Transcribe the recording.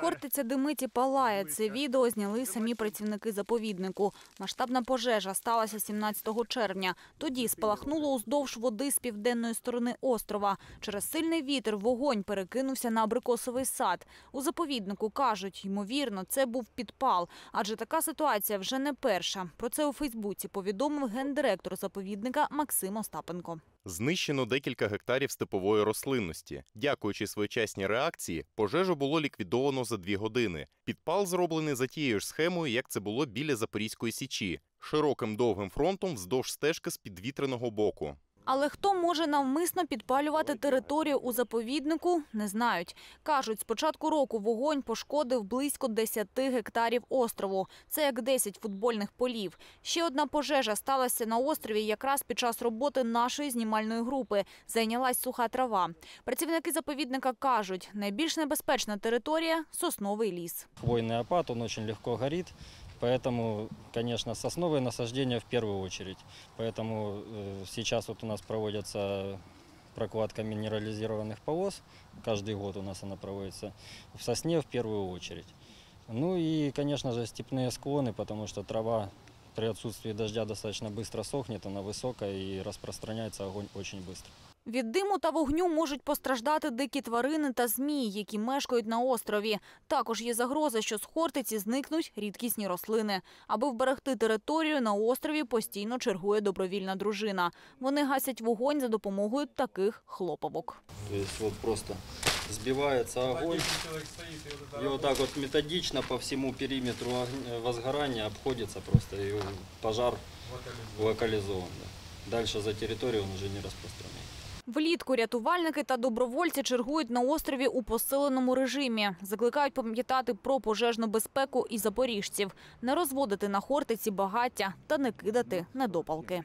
Хортиця димить і палає. Це відео зняли самі працівники заповіднику. Масштабна пожежа сталася 17 червня. Тоді спалахнуло уздовж води з південної сторони острова. Через сильний вітер вогонь перекинувся на абрикосовий сад. У заповіднику кажуть, ймовірно, це був підпал, адже така ситуація вже не перша. Про це у Фейсбуці повідомив гендиректор заповідника Максим Остапенко. Знищено декілька гектарів степової рослинності. Дякуючи своєчасній реакції, пожежу було ліквідовано за дві години. Підпал зроблений за тією ж схемою, як це було біля Запорізької січі, широким довгим фронтом вздовж стежки з підвітряного боку. Але хто може навмисно підпалювати територію у заповіднику, не знають. Кажуть, з початку року вогонь пошкодив близько 10 гектарів острову. Це як 10 футбольних полів. Ще одна пожежа сталася на острові якраз під час роботи нашої знімальної групи. Зайнялась суха трава. Працівники заповідника кажуть, найбільш небезпечна територія – сосновий ліс. Хвойный опад, он очень легко горит, поэтому, конечно, сосновые насаждения в первую очередь. Поэтому э, сейчас вот у нас проводится прокладка минерализированных полос, каждый год у нас она проводится, в сосне в первую очередь. Ну и, конечно же, степные склоны, потому что трава при отсутствии дождя достаточно быстро сохнет, она высокая и распространяется огонь очень быстро. Від диму та вогню можуть постраждати дикі тварини та змії, які мешкають на острові. Також є загроза, що з Хортиці зникнуть рідкісні рослини. Аби вберегти територію, на острові постійно чергує добровільна дружина. Вони гасять вогонь за допомогою таких хлопавок. То есть просто сбивается огонь. И вот так вот методично по всему периметру возгорания обходится просто, и пожар локализован. да. Дальше за территорию он уже не распространяется. Влітку рятувальники та добровольці чергують на острові у посиленому режимі. Закликають пам'ятати про пожежну безпеку і запоріжців, не розводити на Хортиці багаття та не кидати недопалки.